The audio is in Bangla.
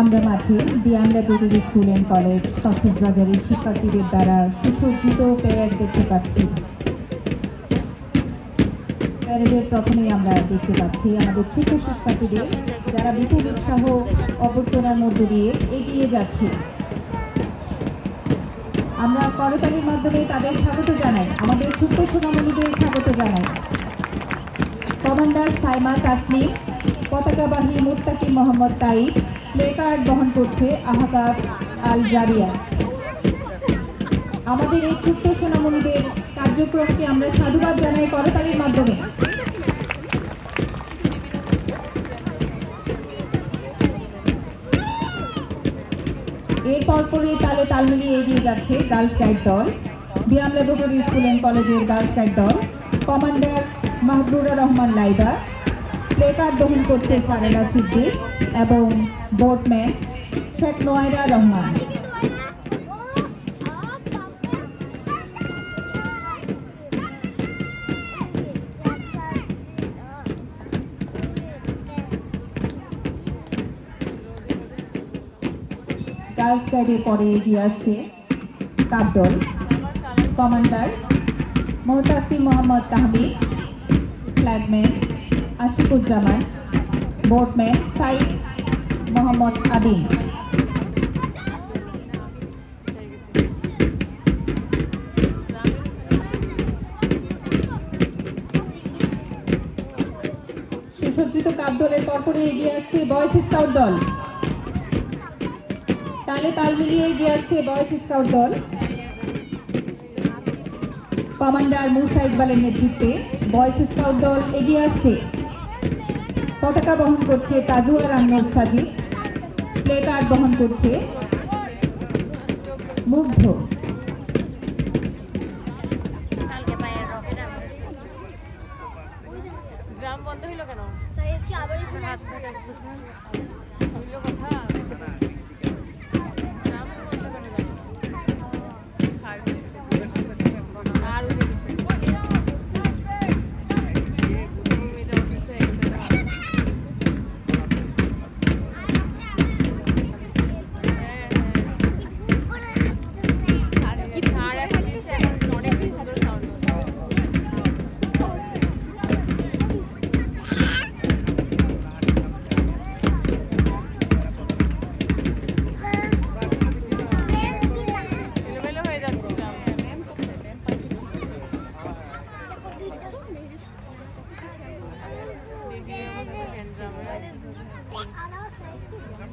আমরা মাঠে দিয়ামরা দেবী স্কুল অ্যান্ড কলেজ কক্সবাজারের শিক্ষার্থীদের দ্বারা সুসজ্জিত প্যারেড দেখতে পাচ্ছি। প্যারেডের প্রথমেই আমরা দেখতে পাচ্ছি আমাদের ছোট শিক্ষার্থীদের যারা বিপুল উৎসাহ, অভ্যর্থনার মধ্য দিয়ে এগিয়ে যাচ্ছে। আমরা করতালির মাধ্যমে তাদের স্বাগত জানাই। আমাদের ছোট্ট সোনামণিদের স্বাগত জানাই। কমান্ডার সাইমা তাসলিম পতাকাবাহী মুত্তাকি মোহাম্মদ তাইব প্লে কার্ড বহন করছে আহতাব আল জারিয়া আমাদের এই ছোট্ট সোনামণিদের কার্যক্রমকে আমরা সাধুবাদ জানাই করতালির মাধ্যমে। এরপর পরপরই তালে তাল মিলিয়ে এগিয়ে যাচ্ছে গার্লস গাইড দল। বিয়াম লেবরেটরি স্কুল অ্যান্ড কলেজের গার্লস গাইড দল। Commander Mahbura Rahman Laiba. Placard দহন করছে ফারেলা সিদ্দিক এবং বোটম্যান শেখ নোয়াইরা রহমান গার্লস গাইডের পরে এগিয়ে আসছে কাবদল commander Mohtasim Mohammad Tahmid, flagman Ashikuzzaman, boatman Sayeed Mohammad Adim সুসজ্জিত এগিয়ে আসছে বয়স স্কাউট দল। তালে তাল মিলিয়ে এগিয়ে আসছে বয়স স্কাউট দল। কমান্ডার মুসা ইকবালের নেতৃত্বে বয়স স্কাউট দল এগিয়ে আসছে। পতাকা বহন করছে তাজুয়া রান্নর সাজি প্লে কার্ড বহন করছে। মুগ্ধ। কালকে পায়ের রকেট ড্রাম বন্ধ হইল কেন? তাই কি আবার এখানে কথা।